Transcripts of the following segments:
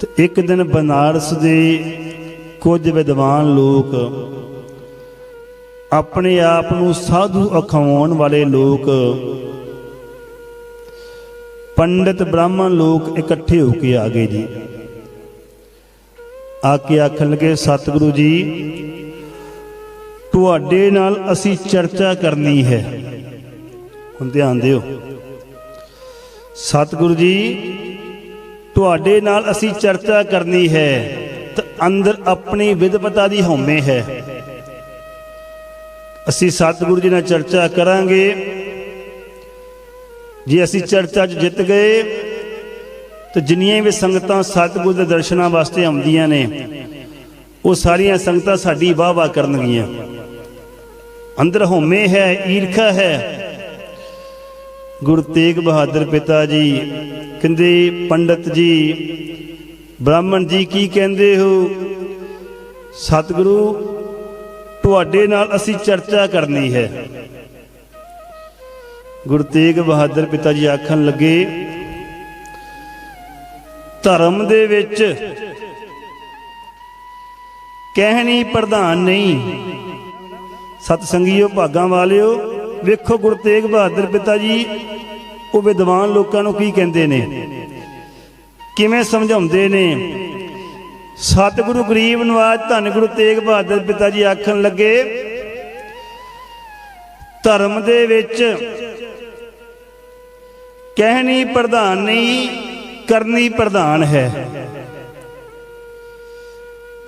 ਤੇ ਇੱਕ ਦਿਨ ਬਨਾਰਸ ਦੇ ਕੁਝ ਵਿਦਵਾਨ ਲੋਕ ਆਪਣੇ ਆਪ ਨੂੰ ਸਾਧੂ ਅਖਵਾਉਣ ਵਾਲੇ ਲੋਕ, ਪੰਡਿਤ ਬ੍ਰਾਹਮਣ ਲੋਕ ਇਕੱਠੇ ਹੋ ਕੇ ਆ ਗਏ ਜੀ। ਆ ਕੇ ਆਖਣ ਲੱਗੇ, ਸਤਿਗੁਰੂ ਜੀ, ਤੁਹਾਡੇ ਨਾਲ ਅਸੀਂ ਚਰਚਾ ਕਰਨੀ ਹੈ। ਹੁਣ ਧਿਆਨ ਦਿਓ। ਸਤਿਗੁਰੂ ਜੀ ਤੁਹਾਡੇ ਨਾਲ ਅਸੀਂ ਚਰਚਾ ਕਰਨੀ ਹੈ। ਤਾਂ ਅੰਦਰ ਆਪਣੀ ਵਿਦਵਤਾ ਦੀ ਹਉਮੈ ਹੈ। ਅਸੀਂ ਸਤਿਗੁਰੂ ਜੀ ਨਾਲ ਚਰਚਾ ਕਰਾਂਗੇ। ਜੇ ਅਸੀਂ ਚਰਚਾ 'ਚ ਜਿੱਤ ਗਏ, ਤੇ ਜਿੰਨੀਆਂ ਵੀ ਸੰਗਤਾਂ ਸਤਿਗੁਰੂ ਦੇ ਦਰਸ਼ਨਾਂ ਵਾਸਤੇ ਆਉਂਦੀਆਂ ਨੇ, ਉਹ ਸਾਰੀਆਂ ਸੰਗਤਾਂ ਸਾਡੀ ਵਾਹ ਵਾਹ ਕਰਨਗੀਆਂ। ਅੰਦਰ ਹਉਮੈ ਹੈ, ਈਰਖਾ ਹੈ ਗੁਰੂ ਤੇਗ ਬਹਾਦਰ ਪਿਤਾ ਜੀ। ਕਹਿੰਦੇ, ਪੰਡਤ ਜੀ, ਬ੍ਰਾਹਮਣ ਜੀ ਕੀ ਕਹਿੰਦੇ ਹੋ? ਸਤਿਗੁਰੂ, ਤੁਹਾਡੇ ਨਾਲ ਅਸੀਂ ਚਰਚਾ ਕਰਨੀ ਹੈ। ਗੁਰੂ ਤੇਗ ਬਹਾਦਰ ਪਿਤਾ ਜੀ ਆਖਣ ਲੱਗੇ, ਧਰਮ ਦੇ ਵਿੱਚ ਕਹਿਣੀ ਪ੍ਰਧਾਨ ਨਹੀਂ। ਸਤ ਸੰਗੀਓ ਭਾਗਾਂ ਵਾਲਿਓ ਵੇਖੋ ਗੁਰੂ ਤੇਗ ਬਹਾਦਰ ਪਿਤਾ ਜੀ, ਉਹ ਵਿਦਵਾਨ ਲੋਕਾਂ ਨੂੰ ਕੀ ਕਹਿੰਦੇ ਨੇ? ਕਿਵੇਂ ਸਮਝਾਉਂਦੇ ਨੇ? ਸਤਿਗੁਰੂ ਗਰੀਬ ਨਵਾਜ ਧੰਨ ਗੁਰੂ ਤੇਗ ਬਹਾਦਰ ਪਿਤਾ ਜੀ ਆਖਣ ਲੱਗੇ, ਧਰਮ ਦੇ ਵਿੱਚ ਕਹਿਣੀ ਪ੍ਰਧਾਨ ਨਹੀਂ, ਕਰਨੀ ਪ੍ਰਧਾਨ ਹੈ।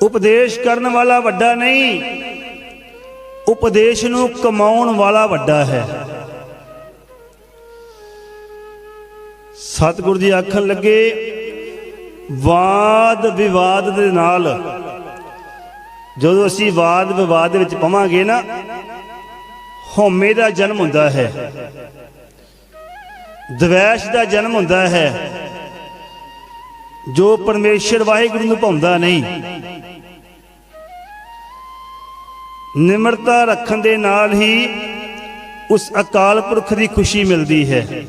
ਉਪਦੇਸ਼ ਕਰਨ ਵਾਲਾ ਵੱਡਾ ਨਹੀਂ ਉਪਦੇਸ਼ ਨੂੰ ਕਮਾਉਣ ਵਾਲਾ ਵੱਡਾ ਹੈ। ਸਤਿਗੁਰੂ ਜੀ ਆਖਣ ਲੱਗੇ, ਵਾਦ ਵਿਵਾਦ ਦੇ ਨਾਲ ਜਦੋਂ ਅਸੀਂ ਵਾਦ ਵਿਵਾਦ ਵਿੱਚ ਪਵਾਂਗੇ ਨਾ, ਹਉਮੈ ਦਾ ਜਨਮ ਹੁੰਦਾ ਹੈ, ਦਵੈਸ਼ ਦਾ ਜਨਮ ਹੁੰਦਾ ਹੈ, ਜੋ ਪਰਮੇਸ਼ਰ ਵਾਹਿਗੁਰੂ ਨੂੰ ਭਾਉਂਦਾ ਨਹੀਂ। ਨਿਮਰਤਾ ਰੱਖਣ ਦੇ ਨਾਲ ਹੀ ਉਸ ਅਕਾਲ ਪੁਰਖ ਦੀ ਖੁਸ਼ੀ ਮਿਲਦੀ ਹੈ।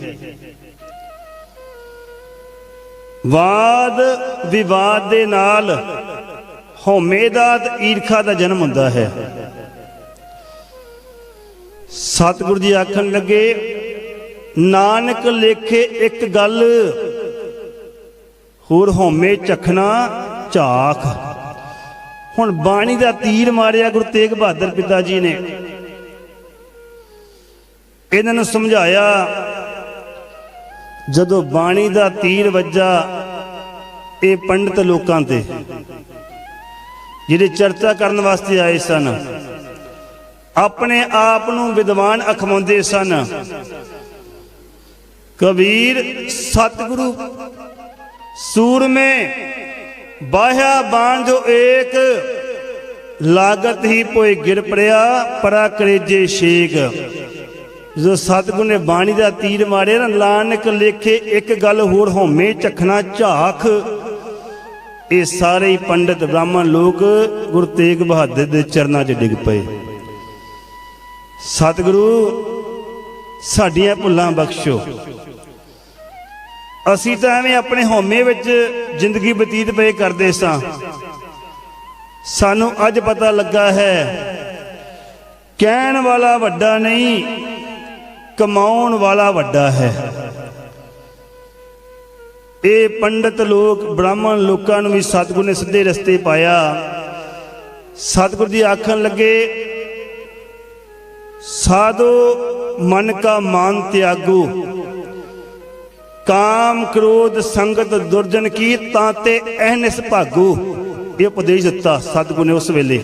ਵਾਦ ਵਿਵਾਦ ਦੇ ਨਾਲ ਹਉਮੈ ਦਾ ਈਰਖਾ ਦਾ ਜਨਮ ਹੁੰਦਾ ਹੈ। ਸਤਿਗੁਰੂ ਜੀ ਆਖਣ ਲੱਗੇ, ਨਾਨਕ ਲੇਖੇ ਇੱਕ ਗੱਲ, ਹੋਰ ਹਉਮੈ ਚਖਣਾ ਝਾਖ। ਹੁਣ ਬਾਣੀ ਦਾ ਤੀਰ ਮਾਰਿਆ ਗੁਰੂ ਤੇਗ ਬਹਾਦਰ ਪਿਤਾ ਜੀ ਨੇ। ਇਹਨਾਂ ਨੂੰ ਸਮਝਾਇਆ, ਜਦੋਂ ਬਾਣੀ ਦਾ ਤੀਰ ਵੱਜਾ, ਇਹ ਪੰਡਤ ਲੋਕਾਂ ਤੇ, ਜਿਹੜੇ ਚਰਚਾ ਕਰਨ ਵਾਸਤੇ ਆਏ ਸਨ, ਆਪਣੇ ਆਪ ਨੂੰ ਵਿਦਵਾਨ ਅਖਵਾਉਂਦੇ ਸਨ। ਕਬੀਰ, ਸਤਿਗੁਰੂ, ਸੂਰਮੇ ਬਾਹਿਆ ਬਾਣ ਜੋ ਏਕ, ਲਾਗਤ ਹੀ ਪੋਏ ਗਿਰ ਪੜਿਆ, ਪਰਾ ਕਰੇਜੇ ਸ਼ੇਕ ਜਦੋਂ ਸਤਿਗੁਰ ਨੇ ਬਾਣੀ ਦਾ ਤੀਰ ਮਾਰਿਆ ਨਾ, ਲਾਨਕ ਲੇਖੇ ਇੱਕ ਗੱਲ ਹੋਰ ਹਉਮੈ ਚਖਣਾ ਝਾਖ। ਇਹ ਸਾਰੇ ਹੀ ਪੰਡਤ ਬ੍ਰਾਹਮਣ ਲੋਕ ਗੁਰੂ ਤੇਗ ਬਹਾਦਰ ਦੇ ਚਰਨਾਂ 'ਚ ਡਿੱਗ ਪਏ। ਸਤਿਗੁਰੂ, ਸਾਡੀਆਂ ਭੁੱਲਾਂ ਬਖਸ਼ੋ। ਅਸੀਂ ਤਾਂ ਐਵੇਂ ਆਪਣੇ ਹਉਮੈ ਵਿੱਚ ਜ਼ਿੰਦਗੀ ਬਤੀਤ ਪਏ ਕਰਦੇ ਸਾਂ। ਸਾਨੂੰ ਅੱਜ ਪਤਾ ਲੱਗਾ ਹੈ, ਕਹਿਣ ਵਾਲਾ ਵੱਡਾ ਨਹੀਂ, ਕਮਾਉਣ ਵਾਲਾ ਵੱਡਾ ਹੈ। ਇਹ ਪੰਡਤ ਲੋਕ, ਬ੍ਰਾਹਮਣ ਲੋਕਾਂ ਨੂੰ ਵੀ ਸਤਿਗੁਰ ਨੇ ਸਿੱਧੇ ਰਸਤੇ ਪਾਇਆ। ਸਤਿਗੁਰ ਜੀ ਆਖਣ ਲੱਗੇ, ਸਾਧੋ ਮਨ ਕਾ ਮਾਨ ਤਿਆਗੋ। ਕਾਮ ਕ੍ਰੋਧ ਸੰਗਤ ਦੁਰਜਨ ਕੀ ਤਾਂ ਤੇ ਅਹਨਿਸ ਭਾਗੋ। ਇਹ ਉਪਦੇਸ਼ ਦਿੱਤਾ ਸਤਿਗੁਰ ਨੇ ਉਸ ਵੇਲੇ।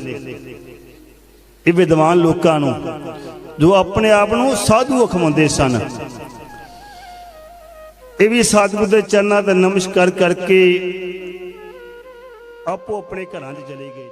ਇਹ ਵਿਦਵਾਨ ਲੋਕਾਂ ਨੂੰ, ਜੋ ਆਪਣੇ ਆਪ ਨੂੰ ਸਾਧੂ ਅਖਵਾਉਂਦੇ ਸਨ। ਇਹ ਵੀ ਸਤਿਗੁਰ ਦੇ ਚਰਨਾਂ ਤੇ ਨਮਸਕਾਰ ਕਰਕੇ ਆਪੋ ਆਪਣੇ ਘਰਾਂ 'ਚ ਚਲੇ ਗਏ